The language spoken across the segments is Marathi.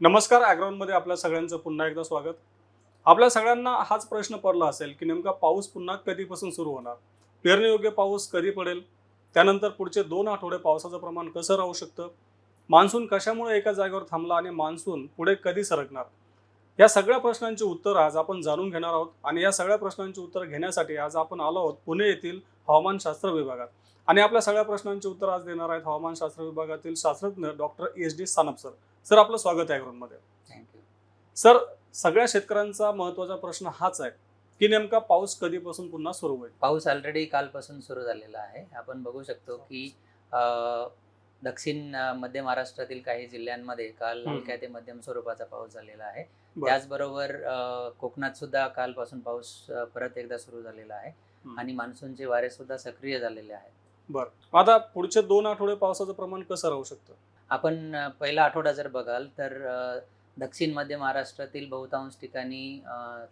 नमस्कार ॲग्राऊंडमध्ये आपल्या सगळ्यांचं पुन्हा एकदा स्वागत. आपल्या सगळ्यांना हाच प्रश्न पडला असेल की नेमका पाऊस पुन्हा कधीपासून सुरू होणार? पेरणीयोग्य पाऊस कधी पडेल? त्यानंतर पुढचे दोन आठवडे पावसाचं प्रमाण कसं राहू शकतं? मान्सून कशामुळे एका जागेवर थांबला आणि मान्सून पुढे कधी सरकणार? या सगळ्या प्रश्नांची उत्तर आज आपण जाणून घेणार आहोत आणि या सगळ्या प्रश्नांची उत्तर घेण्यासाठी आज आपण आलो आहोत पुणे येथील हवामानशास्त्र विभागात. आणि आपल्या सगळ्या प्रश्नांची उत्तर आज देणार आहेत हवामानशास्त्र विभागातील शास्त्रज्ञ doctor S D Sanap sir. Sir आपलं स्वागत आहे थँक्यू सर सगळ्या शेतकऱ्यांचा महत्त्वाचा प्रश्न हाच आहे की नेमका पाऊस कधीपासून पुन्हा सुरू होईल? पाऊस ऑलरेडी कालपासून सुरू झालेला आहे. आपण बघू शकतो की अ, दक्षिण मध्य महाराष्ट्रातील काही जिल्ह्यांमध्ये काल. हलक्या ते मध्यम स्वरूपाचा पाऊस झालेला आहे. बरं. त्याचबरोबर कोकणात सुद्धा कालपासून पाऊस परत एकदा सुरू झालेला आहे. आणि मान्सूनचे वारे सुद्धा सक्रिय झालेले आहेत. बरं. आता पुढचे दोन आठवडे पावसाचं प्रमाण कसं राहू शकतं? आपण पहिला आठवडा जर बघाल तर दक्षिण मध्य महाराष्ट्रातील बहुतांश ठिकाणी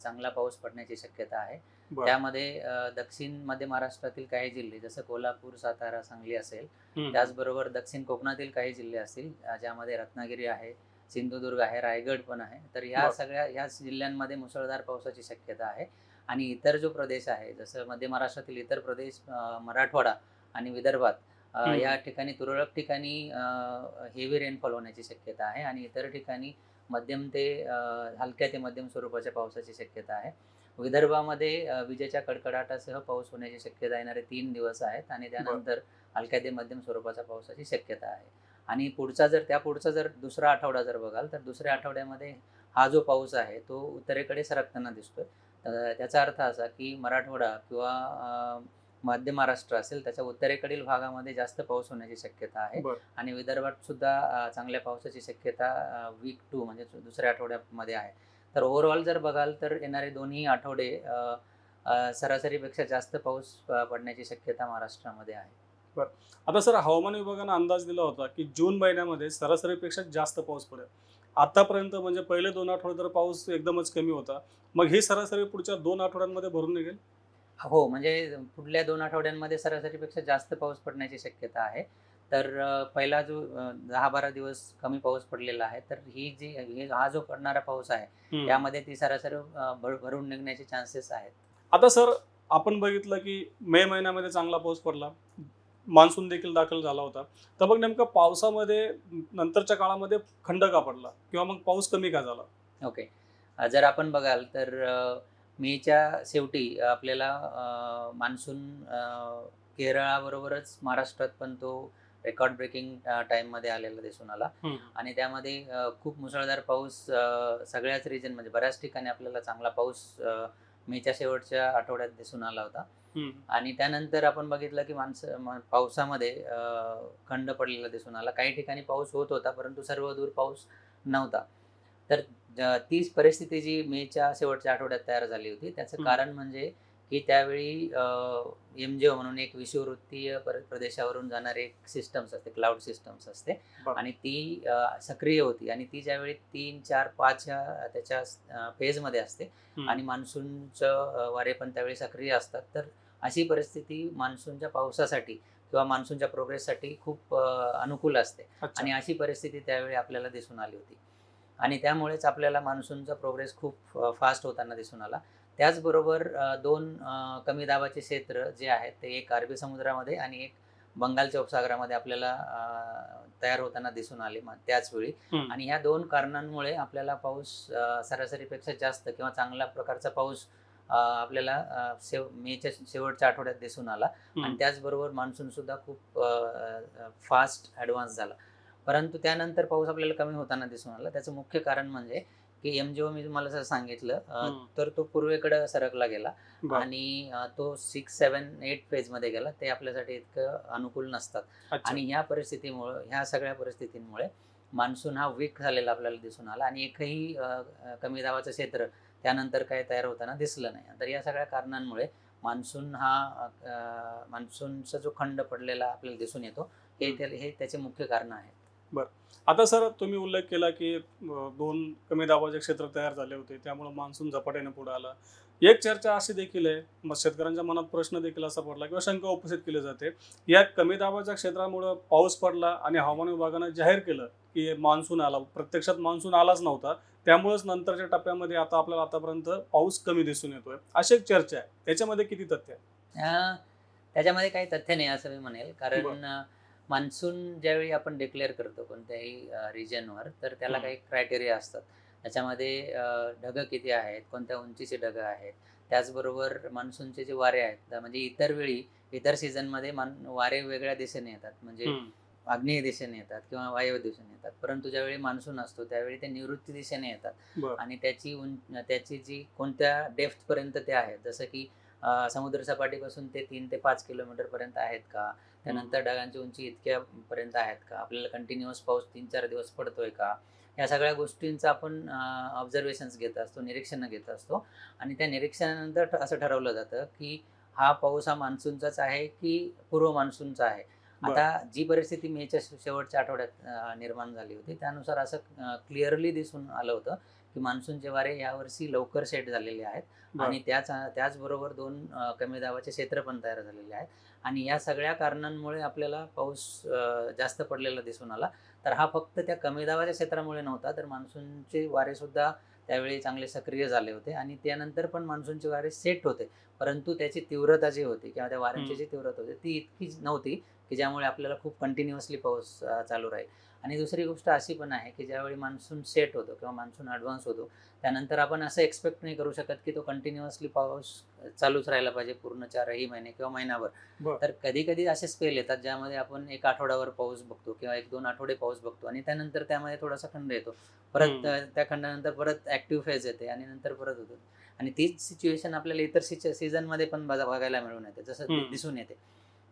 चांगला पाऊस पडण्याची शक्यता आहे. त्यामध्ये दक्षिण मध्य महाराष्ट्रातील काही जिल्हे जसं कोल्हापूर सातारा सांगली असेल. त्याचबरोबर दक्षिण कोकणातील काही जिल्हे असतील ज्यामध्ये रत्नागिरी आहे सिंधुदुर्ग आहे रायगड पण आहे तर ह्या. सगळ्या ह्या जिल्ह्यांमध्ये मुसळधार पावसाची शक्यता आहे आणि इतर जो प्रदेश आहे जसं मध्य महाराष्ट्रातील इतर प्रदेश मराठवाडा आणि विदर्भात. या ठिकाणी तुरळक ठिकाणी हेवी रेनफॉल होण्याची शक्यता आहे आणि इतर ठिकाणी मध्यम ते हलक्या ते मध्यम स्वरूपाच्या पावसाची शक्यता आहे. विदर्भामध्ये विजेच्या कडकडाटासह पाऊस होण्याची शक्यता येणारे तीन दिवस आहेत आणि त्यानंतर हलक्या ते मध्यम स्वरूपाच्या पावसाची शक्यता आहे. आणि पुढचा जर त्या पुढचा जर दुसरा आठवडा जर बघाल तर दुसऱ्या आठवड्यामध्ये हा जो पाऊस आहे तो उत्तरेकडे सरकताना दिसतोय. त्याचा अर्थ असा की मराठवाडा किंवा अ, मध्य महाराष्ट्र असेल त्याच्या उत्तरेकडील भागामध्ये जास्त पाऊस होण्याची शक्यता आहे. आणि विदर्भात सुद्धा चांगल्या पावसाची शक्यता वीक टू म्हणजे दुसऱ्या आठवड्यामध्ये आहे. तर ओव्हरऑल जर बघाल तर येणारे दोन्ही आठवडे सरासरीपेक्षा जास्त पाऊस पडण्याची शक्यता महाराष्ट्रामध्ये आहे. आता सर हवामान विभागानं अंदाज दिला होता की जून महिन्यामध्ये सरासरीपेक्षा जास्त पाऊस पडेल. आतापर्यंत म्हणजे पहिले दोन आठवडे तर पाऊस एकदमच कमी होता. मग ही सरासरी पुढच्या दोन आठवड्यांमध्ये भरून निघेल? हो म्हणजे पुढल्या दोन आठवड्यांमध्ये सरासरीपेक्षा जास्त पाऊस पडण्याची शक्यता आहे. तर पहिला जो दहा बारा दिवस कमी पाऊस पडलेला आहे तर ही जी ही- जो पडणारा पाऊस आहे. त्यामध्ये ती सरासरी भरून निघण्याचे चान्सेस आहेत. आता सर आपण बघितलं की मे महिन्यामध्ये चांगला पाऊस पडला. मान्सून देखील दाखल झाला होता. तर मग नेमकं पावसामध्ये नंतरच्या काळामध्ये खंड का पडला? किंवा मग पाऊस कमी का झाला? ओके. जर आपण बघाल तर मेच्या शेवटी आपल्याला मान्सून केरळाबरोबरच महाराष्ट्रात पण तो रेकॉर्ड ब्रेकिंग टाईममध्ये आलेला दिसून आला. आणि त्यामध्ये खूप मुसळधार पाऊस सगळ्याच रिजन म्हणजे बऱ्याच ठिकाणी आपल्याला चांगला पाऊस मेच्या शेवटच्या आठवड्यात दिसून आला होता. आणि त्यानंतर आपण बघितलं की माणसं पावसामध्ये खंड पडलेला दिसून आला. काही ठिकाणी पाऊस होत होता परंतु सर्व दूर पाऊस नव्हता. तर तीच परिस्थिती जी मेच्या शेवटच्या आठवड्यात तयार झाली होती त्याचं. कारण म्हणजे की त्यावेळी एम जी म्हणून एक विषुववृत्तीय पर- प्रदेशावरून जाणारी एक सिस्टम्स असते क्लाउड सिस्टम्स असते. आणि ती सक्रिय होती आणि ती ज्यावेळी तीन चार पाच ह्या त्याच्या फेजमध्ये असते. आणि मान्सूनचं वारे पण त्यावेळी सक्रिय असतात तर अशी परिस्थिती मान्सूनच्या पावसासाठी किंवा मान्सूनच्या प्रोग्रेससाठी खूप अनुकूल असते. आणि अशी परिस्थिती त्यावेळी आपल्याला दिसून आली होती आणि त्यामुळेच आपल्याला मान्सूनचा प्रोग्रेस खूप फास्ट होताना दिसून आला त्याचबरोबर दोन कमी दाबाचे क्षेत्र जे आहेत ते एक अरबी समुद्रामध्ये आणि एक बंगालच्या उपसागरामध्ये आपल्याला तयार होताना दिसून आले त्याच वेळी. आणि ह्या दोन कारणांमुळे आपल्याला पाऊस सरासरीपेक्षा जास्त किंवा चांगल्या प्रकारचा पाऊस आपल्याला शेव मेच्या शेवटच्या आठवड्यात दिसून आला आणि. त्याचबरोबर मान्सून सुद्धा खूप फास्ट ॲडव्हान्स झाला परंतु त्यानंतर पाऊस आपल्याला कमी होताना दिसून आला त्याचं मुख्य कारण म्हणजे की एम जी ओ मी तुम्हाला जसं सांगितलं. तर तो पूर्वेकडे सरकला गेला. आणि तो सिक्स सेवन एट फेजमध्ये गेला ते आपल्यासाठी इतकं अनुकूल नसतात. आणि ह्या परिस्थितीमुळे ह्या सगळ्या परिस्थितींमुळे मान्सून हा वीक झालेला आपल्याला दिसून आला आणि एकही कमी दाबाचं क्षेत्र त्यानंतर काय तयार होताना दिसलं नाही तर या सगळ्या कारणांमुळे मान्सून हा मान्सूनचा जो खंड पडलेला आपल्याला दिसून येतो हे हे त्याचे मुख्य कारण आहे आता सर तुम्ही उल्लेख केला की दोन कमी दाबाचे क्षेत्र तयार झाले होते त्यामुळे मान्सून झपाट्याने पुढे आला. एक चर्चा अशी देखील आहे मग शेतकऱ्यांच्या मनात प्रश्न देखील असा पडला किंवा शंका उपस्थित केली जाते या कमी दाबाच्या क्षेत्रामुळे पाऊस पडला आणि हवामान विभागानं जाहीर केलं की मान्सून आला. प्रत्यक्षात मान्सून आलाच नव्हता त्यामुळेच नंतरच्या टप्प्यामध्ये आता आपल्याला आतापर्यंत पाऊस कमी दिसून येतोय. अशी एक चर्चा आहे. त्याच्यामध्ये किती तथ्य आहे? त्याच्यामध्ये काही तथ्य नाही असं मी म्हणेल. कारण बरं. मान्सून ज्यावेळी आपण डिक्लेअर करतो कोणत्याही रिजनवर तर त्याला. काही क्रायटेरिया असतात त्याच्यामध्ये ढगं किती आहेत कोणत्या उंचीचे ढगं आहेत त्याचबरोबर मान्सूनचे जे वारे आहेत म्हणजे इतर वेळी इतर सीझनमध्ये मान वारे वेगळ्या दिशेने येतात म्हणजे. आग्नेय दिशेने येतात किंवा वायव्य दिशेने येतात परंतु ज्यावेळी मान्सून असतो त्यावेळी ते निवृत्ती दिशेने येतात. आणि त्याची त्याची जी कोणत्या डेप्थ पर्यंत ते आहेत जसं की समुद्र सपाटीपासून ते तीन ते पाच किलोमीटर पर्यंत आहेत का त्यानंतर ढगांची उंची इतक्या पर्यंत आहेत का? आपल्याला कंटिन्युअस पाऊस तीन चार दिवस पडतोय का? या सगळ्या गोष्टींचं आपण ऑब्झर्वेशन्स घेत असतो निरीक्षणं घेत असतो. आणि त्या निरीक्षणानंतर असं ठरवलं जातं की हा पाऊस हा मान्सूनचाच आहे की पूर्व मान्सूनचा आहे. आता जी परिस्थिती मेच्या शेवटच्या आठवड्यात निर्माण झाली होती त्यानुसार असं क्लिअरली दिसून आलं होतं की मान्सूनचे वारे यावर्षी लवकर सेट झालेले आहेत. आणि त्याच त्याचबरोबर दोन कमी दाबाचे क्षेत्र पण तयार झालेले आहेत आणि या सगळ्या कारणांमुळे आपल्याला पाऊस जास्त पडलेला दिसून आला तर हा फक्त त्या कमी दाबाच्या क्षेत्रामुळे नव्हता तर मान्सूनचे वारे सुद्धा त्यावेळी चांगले सक्रिय झाले होते आणि त्यानंतर पण मान्सूनचे वारे सेट होते परंतु त्याची तीव्रता जी होती किंवा त्या वाऱ्यांची. जी तीव्रता होती ती इतकी नव्हती की ज्यामुळे आपल्याला खूप कंटिन्युअसली पाऊस चालू राहील आणि दुसरी गोष्ट अशी पण आहे की ज्यावेळी मान्सून सेट होतो किंवा मान्सून ॲडव्हान्स होतो त्यानंतर आपण असं एक्सपेक्ट नाही करू शकत की तो कंटिन्युअसली पाऊस चालूच राहायला पाहिजे पूर्ण चारही महिने किंवा महिनाभर. तर कधी कधी असे स्पेल येतात ज्यामध्ये आपण एक आठवड्यावर पाऊस बघतो किंवा एक दोन आठवडे पाऊस बघतो आणि त्यानंतर त्यामध्ये थोडासा खंड येतो परत. त्या- खंडानंतर परत ऍक्टिव्ह फेज येते आणि नंतर परत होतो आणि तीच सिच्युएशन आपल्याला इतर सीझनमध्ये पण बघा- बघायला मिळून येते जसं. दिसून येते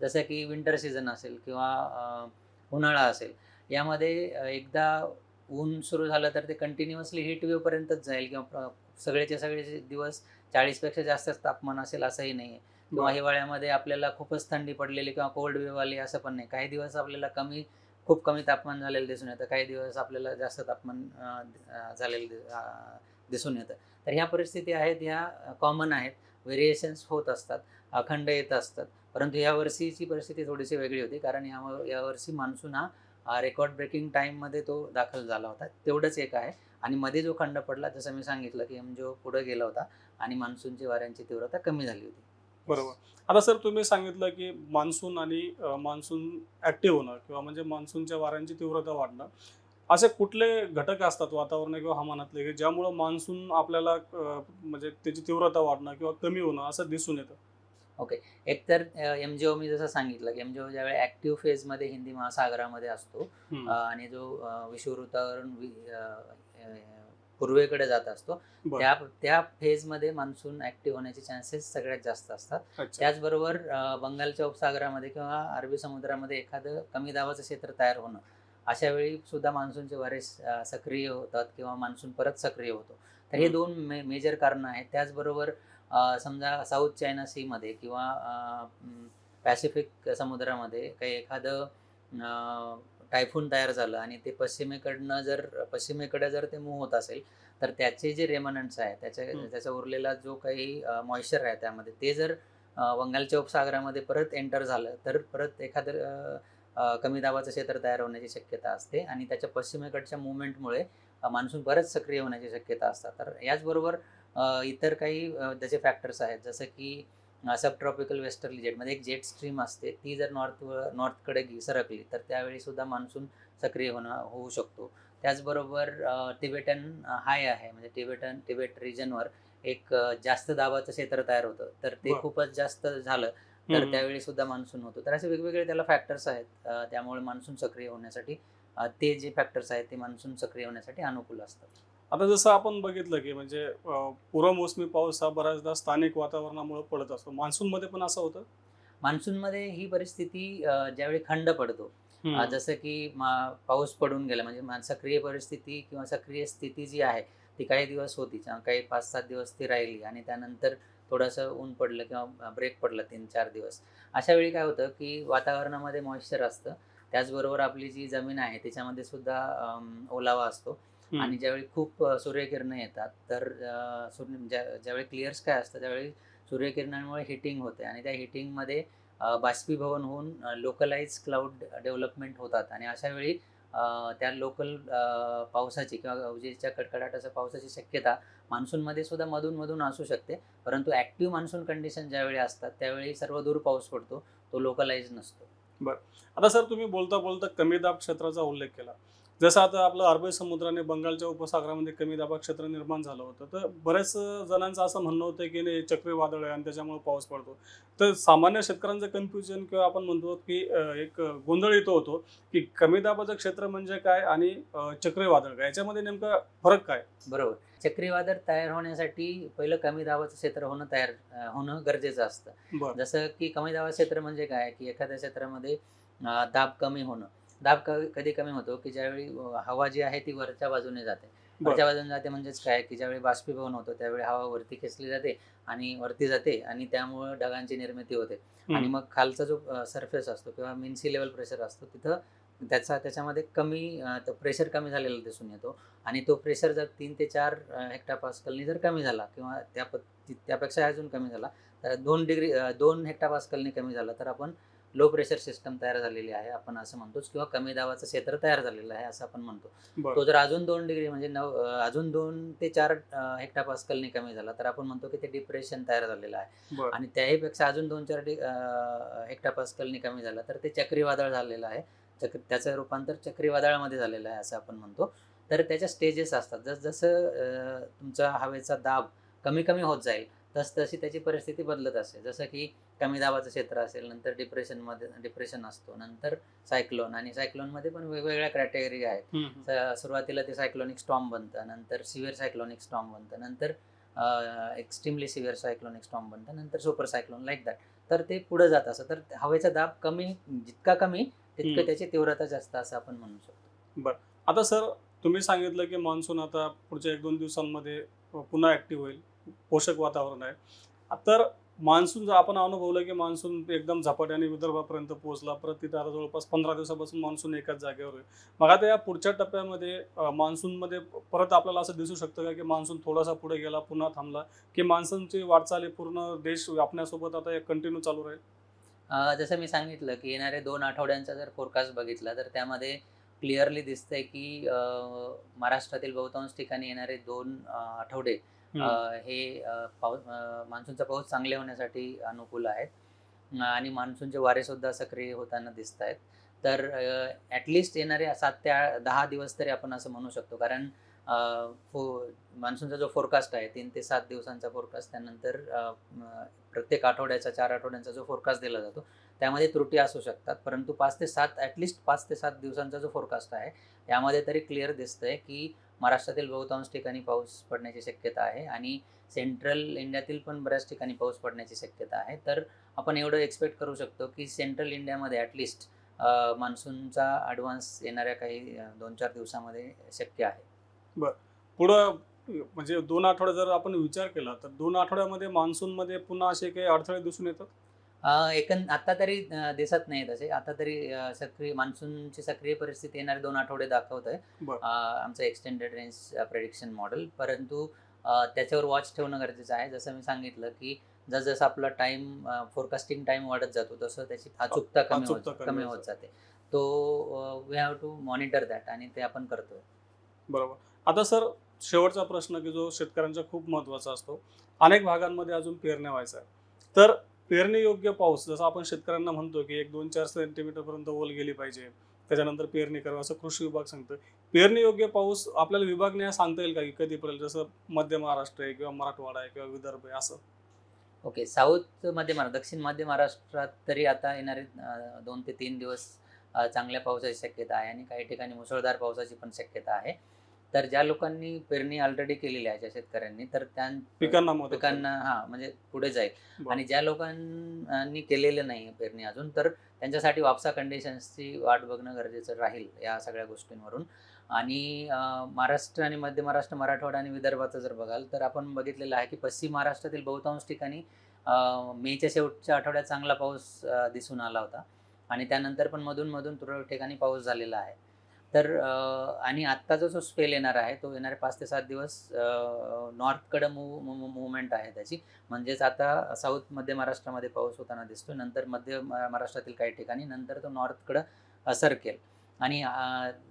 जसं की विंटर सीझन असेल किंवा उन्हाळा असेल यामध्ये एकदा ऊन सुरू झालं तर ते कंटिन्युअसली हीट वेव्ह पर्यंतच जाईल किंवा सगळेचे सगळे दिवस चाळीसपेक्षा जास्त तापमान असेल असंही नाही आहे किंवा. हिवाळ्यामध्ये आपल्याला खूपच थंडी पडलेली किंवा कोल्ड वेव्ह आली असं पण नाही. काही दिवस आपल्याला कमी खूप कमी तापमान झालेलं दिसून येतं. काही दिवस आपल्याला जास्त तापमान झालेलं दिसून येतं. तर ह्या परिस्थिती आहेत ह्या कॉमन आहेत. व्हेरिएशन्स होत असतात अखंड येत असतात. परंतु या वर्षीची परिस्थिती थोडीशी वेगळी होती. कारण या यावर्षी मान्सून हा रेकॉर्ड ब्रेकिंग टाईममध्ये तो दाखल झाला होता. तेवढंच एक आहे. आणि मध्ये जो खंड पडला जसं मी सांगितलं की एमजो पुढे गेला होता आणि मान्सूनची वाऱ्यांची तीव्रता कमी झाली होती. बरोबर. आता सर तुम्ही सांगितलं की मान्सून आणि मान्सून ऍक्टिव्ह होणं किंवा म्हणजे मान्सूनच्या वाऱ्यांची तीव्रता वाढणं. असे कुठले घटक असतात वातावरण किंवा हवामानातले की ज्यामुळं मान्सून आपल्याला म्हणजे त्याची तीव्रता वाढणं किंवा कमी होणं असं दिसून येतं? एकतर एम जी ओ मी जसं सांगितलं की एम जी ओ ज्यावेळी ऍक्टिव्ह फेजमध्ये हिंदी महासागरामध्ये असतो आणि जो विषुववृत्तावरून पूर्वेकडे जात असतो. त्या त्या फेजमध्ये मान्सून ऍक्टिव्ह होण्याचे चान्सेस सगळ्यात जास्त असतात. त्याचबरोबर बंगालच्या उपसागरामध्ये किंवा अरबी समुद्रामध्ये एखादं कमी दाबाचं क्षेत्र तयार होणं अशा वेळी सुद्धा मान्सूनचे वारे सक्रिय होतात किंवा मान्सून परत सक्रिय होतो. तर हे. दोन मे मेजर कारणं आहेत. त्याचबरोबर समजा साऊथ चायना सीमध्ये किंवा पॅसिफिक समुद्रामध्ये काही एखादं टायफून तयार झालं आणि ते पश्चिमेकडनं जर पश्चिमेकडे जर ते मूव्ह होत असेल तर त्याचे जे रेमनंट्स आहेत त्याच्या. त्याचा उरलेला जो काही मॉइश्चर आहे त्यामध्ये ते जर बंगालच्या उपसागरामध्ये परत एंटर झालं तर परत एखादं कमी दाबाचं क्षेत्र तयार होण्याची शक्यता असते आणि त्याच्या पश्चिमेकडच्या मुवमेंटमुळे मान्सून परत सक्रिय होण्याची शक्यता असतात तर याचबरोबर इतर काही त्याचे फॅक्टर्स आहेत. जसं की सब ट्रॉपिकल वेस्टर्ली जेट म्हणजे एक जेट स्ट्रीम असते. ती जर नॉर्थ नॉर्थकडे सरकली तर त्यावेळी सुद्धा मान्सून सक्रिय होणं होऊ शकतो. त्याचबरोबर टिबेटन हाय आहे. म्हणजे टिबेटन टिबेट रिजनवर एक जास्त दाबाचं क्षेत्र तयार होतं. तर ते. खूपच जास्त झालं तर. त्यावेळी सुद्धा मान्सून होतो. तर असे वेगवेगळे त्याला फॅक्टर्स आहेत. त्यामुळे मान्सून सक्रिय होण्यासाठी ते जे फॅक्टर्स आहेत ते मान्सून सक्रिय होण्यासाठी अनुकूल असतात. आता जसं आपण बघितलं की म्हणजे अं, पूर्वमोसमी पाऊस हा बऱ्याचदा स्थानिक वातावरणामुळे पडत असतो. मान्सूनमध्ये पण असं होतं? मान्सूनमध्ये ही परिस्थिती ज्यावेळी खंड पडतो. जसं की पाऊस पडून गेला म्हणजे सक्रिय परिस्थिती किंवा सक्रिय स्थिती जी आहे ती काही दिवस होती काही पाच सात दिवस ती राहिली आणि त्यानंतर थोडंसं ऊन पडलं किंवा ब्रेक पडला तीन चार दिवस. अशा वेळी काय होतं की वातावरणामध्ये मॉइश्चर असतं. त्याचबरोबर आपली जी जमीन आहे त्याच्यामध्ये सुद्धा ओलावा असतो. आणि ज्यावेळी खूप सूर्यकिरणं येतात तर सूर्य ज्या ज्यावेळी क्लिअर स्काय असतं त्यावेळी सूर्यकिरणांमुळे हिटिंग होते आणि त्या हिटिंगमध्ये बाष्पीभवन होऊन लोकलाइज क्लाउड डेव्हलपमेंट होतात आणि अशा वेळी त्या लोकल पावसाची किंवा विजेच्या कडकडाटाच्या पावसाची शक्यता मान्सूनमध्ये सुद्धा मधून मधून असू शकते. परंतु ॲक्टिव्ह मान्सून कंडिशन ज्यावेळी असतात त्यावेळी सर्व दूर पाऊस पडतो तो लोकलाइज नसतो. आता सर तुम्ही बोलता बोलता कमी दाब क्षेत्राचा उल्लेख केला. जसं आता आपलं अरबी समुद्राने बंगालच्या उपसागरामध्ये कमी दाबा क्षेत्र निर्माण झालं होतं तर बऱ्याच जणांचं असं म्हणणं होतं की नाही चक्रीवादळ आहे आणि त्याच्यामुळे पाऊस पडतो. तर सामान्य शेतकऱ्यांचं कन्फ्युजन किंवा आपण म्हणतो की एक गोंधळ येतो होतो की कमी दाबाचं क्षेत्र म्हणजे काय आणि चक्रीवादळ काय? याच्यामध्ये नेमका फरक काय? बरोबर. चक्रीवादळ तयार होण्यासाठी पहिलं कमी दाबाचं क्षेत्र होणं तयार होणं गरजेचं असतं. जसं की कमी दाबाचं क्षेत्र म्हणजे काय? की एखाद्या क्षेत्रामध्ये दाब कमी होणं. दाब कधी कमी होतो की ज्यावेळी हवा जी आहे ती वरच्या बाजूने जाते. वरच्या बाजूने जाते म्हणजेच काय? की ज्यावेळी बाष्पीभवन होतं त्यावेळी हवा वरती खेचली जाते आणि वरती जाते आणि त्यामुळं ढगांची निर्मिती होते. आणि. मग खालचा जो सरफेस असतो किंवा मीन सी लेवल प्रेशर असतो तिथं त्याचा त्याच्यामध्ये कमी प्रेशर कमी झालेला दिसून येतो. आणि तो प्रेशर जर तीन ते चार हेक्टा पास्कलनी जर कमी झाला किंवा त्या त्यापेक्षा अजून कमी झाला तर दोन डिग्री दोन हेक्टा पास्कलनी कमी झाला तर आपण लो प्रेशर सिस्टम तयार झालेली आहे आपण असं म्हणतोच किंवा कमी दाबाचं क्षेत्र तयार झालेलं आहे असं आपण म्हणतो. तो जर अजून दोन डिग्री म्हणजे नऊ अजून दोन ते चार हेक्टा पास्कलनी कमी झाला तर आपण म्हणतो की ते डिप्रेशन तयार झालेलं आहे. आणि त्याहीपेक्षा अजून दोन चार हेक्टा पास्कलनी कमी झाला तर ते चक्रीवादळ झालेलं आहे. चक्र त्याचं रूपांतर चक्रीवादळामध्ये झालेलं आहे असं आपण म्हणतो. तर त्याच्या स्टेजेस असतात. जस जसं अं, तुमचा हवेचा दाब कमी कमी होत जाईल तस तशी त्याची परिस्थिती बदलत असते. जसं की कमी दाबाचं क्षेत्र असेल नंतर डिप्रेशनमध्ये डिप्रेशन असतो नंतर सायक्लोन आणि सायक्लोनमध्ये पण वेगवेगळ्या क्रायटेरिया आहेत. सुरुवातीला ते सायक्लोनिक स्टॉम बनतं नंतर सिव्हिअर सायक्लोनिक स्टॉम बनतं नंतर एक्स्ट्रीमली सिव्हिअर सायक्लोनिक स्टॉम बनतं नंतर सुपर सायक्लोन लाईक दॅट तर ते पुढे जात असं. तर हवेचा दाब कमी जितका कमी. तितकं त्याची तीव्रता जास्त असं आपण म्हणू शकतो. आता सर तुम्ही सांगितलं की मान्सून आता पुढच्या एक दोन दिवसांमध्ये पुन्हा ऍक्टिव्ह होईल. पोषक वातावरण आहे. तर मान्सून जर आपण अनुभवलं की मान्सून एकदम झपाट्याने विदर्भापर्यंत पोहोचला परत तिथे आता जवळपास पंधरा दिवसापासून मान्सून एकाच जागेवर आहे. मग आता या पुढच्या टप्प्यामध्ये मान्सूनमध्ये परत आपल्याला असं दिसू शकतं का की मान्सून थोडासा पुढे गेला पुन्हा थांबला की मान्सूनची वाटचाल पूर्ण देश व्यापण्यासोबत आता कंटिन्यू चालू राहील? जसं मी सांगितलं की येणारे दोन आठवड्यांचा जर फोरकास्ट बघितला तर त्यामध्ये क्लिअरली दिसतंय की महाराष्ट्रातील बहुतांश ठिकाणी येणारे दोन आठवडे हे पाऊस मान्सूनचा पाऊस चांगले होण्यासाठी अनुकूल आहेत. आणि मान्सूनचे वारे सुद्धा सक्रिय होताना दिसत आहेत. तर ॲटलिस्ट येणारे सात ते दहा दिवस तरी आपण असं म्हणू शकतो. कारण फो मान्सूनचा जो फोरकास्ट आहे तीन ते सात दिवसांचा फोरकास्ट त्यानंतर प्रत्येक आठवड्याचा चार आठवड्यांचा जो फोरकास्ट दिला जातो त्यामध्ये त्रुटी असू शकतात. परंतु पाच ते सात ॲटलिस्ट पाच ते सात दिवसांचा जो फोरकास्ट आहे यामध्ये तरी क्लिअर दिसतंय की महाराष्ट्रातील बहुतांश ठिकाणी पाऊस पडण्याची शक्यता आहे आणि सेंट्रल इंडियातील पण बऱ्याच ठिकाणी पाऊस पडण्याची शक्यता आहे. तर आपण एवढं एक्सपेक्ट करू शकतो की सेंट्रल इंडियामध्ये ॲटलिस्ट मान्सूनचा ॲडव्हान्स येणाऱ्या काही दोन चार दिवसामध्ये शक्य आहे. पुढं म्हणजे दोन आठवडे जर आपण विचार केला तर दोन आठवड्यामध्ये मान्सूनमध्ये पुन्हा असे काही अडथळे दिसून येतात? एकन आता तरी दिसत नाही तसे आता तरी सक्रिय मान्सूनची सक्रिय परिस्थिती येणारे दोन आठवडे दाखवत आहे. आमचं एक्सटेंडेड रेंज प्रेडिक्शन मॉडेल परंतु त्याच्यावर वॉच ठेवणं गरजेचं आहे. जसं मी सांगितलं की जसं आपला टाइम फोरकास्टिंग टाइम वाढत जातो तसं त्याची अचूकता कमी होत कमी होत जाते. तो we have to monitor that आणि ते आपण करतोय. बरोबर. आता सर शेवटचा प्रश्न की जो शेतकऱ्यांचा खूप महत्त्वाचा असतो. अनेक भागांमध्ये अजून पेरण्या व्हायचा आहे तर पेरणीयोग्य पाऊस जसं आपण शेतकऱ्यांना म्हणतो की एक दोन चार सेंटीमीटरपर्यंत ओल गेली पाहिजे त्याच्यानंतर पेरणी करावं असं कृषी विभाग सांगतं पेरणीयोग्य पाऊस आपल्याला विभागने सांगता येईल का की कधी पडेल जसं मध्य महाराष्ट्र आहे किंवा मराठवाडा आहे किंवा विदर्भ आहे असं? ओके साऊथ मध्य महाराष्ट्र दक्षिण मध्य महाराष्ट्रात तरी आता येणारे दोन ते तीन दिवस चांगल्या पावसाची शक्यता आहे आणि काही ठिकाणी मुसळधार पावसाची पण शक्यता आहे. तर ज्या लोकांनी पेरणी ऑलरेडी केलेली आहे ज्या शेतकऱ्यांनी तर त्या पिकांना. पिकांना हा म्हणजे पुढे जाईल. आणि ज्या लोकांनी केलेलं नाही पेरणी अजून तर त्यांच्यासाठी वापसा कंडिशन्सची वाट बघणं गरजेचं राहील या सगळ्या गोष्टींवरून आणि महाराष्ट्र आणि मध्य महाराष्ट्र मराठवाडा आणि विदर्भाचं जर बघाल तर आपण बघितलेलं आहे की पश्चिम महाराष्ट्रातील बहुतांश ठिकाणी मेच्या शेवटच्या आठवड्यात चांगला पाऊस दिसून आला होता आणि त्यानंतर पण मधून मधून तुरळक ठिकाणी पाऊस झालेला आहे तर आणि आत्ताचा जो स्पेल येणार आहे तो येणारे पाच ते सात दिवस नॉर्थकडं मूव मुवमेंट आहे त्याची. म्हणजेच आता साऊथ मध्य महाराष्ट्रामध्ये पाऊस होताना दिसतो नंतर मध्य महाराष्ट्रातील काही ठिकाणी नंतर तो नॉर्थकडं सरकेल आणि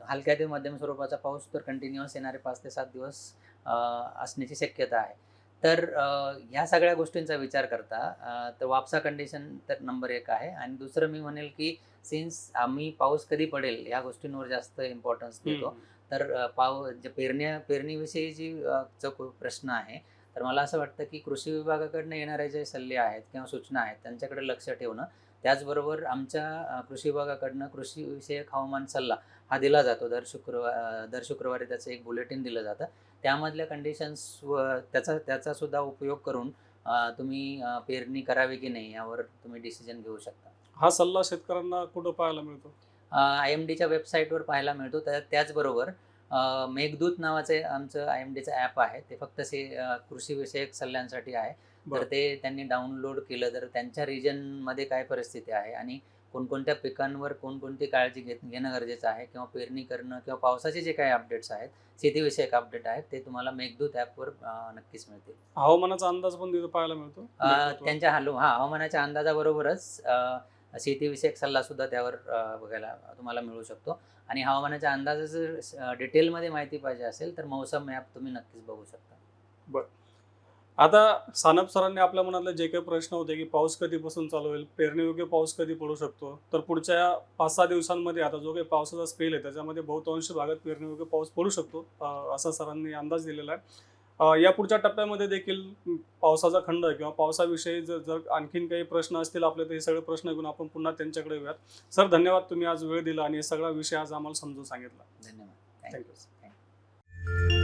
हलक्या ते मध्यम स्वरूपाचा पाऊस तर कंटिन्युअस येणारे पाच ते सात दिवस असण्याची शक्यता आहे. तर ह्या सगळ्या गोष्टींचा विचार करता तर वापसा कंडिशन तर नंबर एक आहे आणि दुसरं मी म्हणेल की सिन्स आम्ही पाऊस कधी पडेल या गोष्टींवर जास्त इम्पॉर्टन्स देतो. तर पाव जे पेरण्या पेरणीविषयी जी जो प्रश्न आहे तर मला असं वाटतं की कृषी विभागाकडनं येणारे जे सल्ले आहेत किंवा सूचना आहेत त्यांच्याकडे लक्ष ठेवणं त्याचबरोबर आमच्या कृषी विभागाकडनं कृषी विषयक हवामान सल्ला हा दिला जातो. दर शुक्रवार दर शुक्रवारी त्याचं एक बुलेटिन दिलं जातं. त्यामधल्या कंडिशन्स व त्याचा त्याचा सुद्धा उपयोग करून तुम्ही पेरणी करावी की नाही यावर तुम्ही डिसिजन घेऊ शकता. हा सल्ला शेतकऱ्यांना कुठं पाहायला मिळतो? आय एम डीच्या वेबसाईटवर पाहायला मिळतो. त्या त्याचबरोबर मेघदूत नावाचे आमचं आय एम डीचं ॲप आहे. ते फक्त से कृषीविषयक सल्ल्यांसाठी आहे. तर बरं. ते त्यांनी डाउनलोड केलं. तर त्यांच्या रिजनमध्ये काय परिस्थिती आहे आणि कोणकोणत्या पिकांवर कोणकोणती काळजी घेत घेणं गरजेचं आहे किंवा पेरणी करणं किंवा पावसाचे जे काही अपडेट्स आहेत शेतीविषयक अपडेट आहेत ते तुम्हाला मेघदूत ॲपवर नक्कीच मिळतील. हवामानाचा अंदाज पण तिथं पाहायला मिळतो. त्यांच्या हलो हा हवामानाच्या अंदाजाबरोबरच शेतीविषयक सल्ला सुद्धा त्यावर बघायला तुम्हाला मिळू शकतो. आणि हवामानाच्या अंदाजाचं डिटेलमध्ये माहिती पाहिजे असेल तर मौसम ॲप तुम्ही नक्कीच बघू शकता. आता सानप सरांनी आपल्या मनातले जे काही प्रश्न होते की पाऊस कधीपासून चालू होईल पेरणीयोग्य पाऊस कधी पडू शकतो? तर पुढच्या पाच सहा दिवसांमध्ये आता जो काही पावसाचा स्पेल आहे त्याच्यामध्ये बहुतांश भागात पेरणीयोग्य पाऊस पडू शकतो असा सरांनी अंदाज दिलेला आहे. या पुढच्या टप्प्यामध्ये देखील पावसाचा खंड किंवा पावसाविषयी जर जर आणखीन काही प्रश्न असतील आपले तर हे सगळे प्रश्न घेऊन आपण पुन्हा त्यांच्याकडे येऊयात. सर धन्यवाद तुम्ही आज वेळ दिला आणि हे सगळा विषय आज आम्हाला समजून सांगितला. धन्यवाद. थँक्यू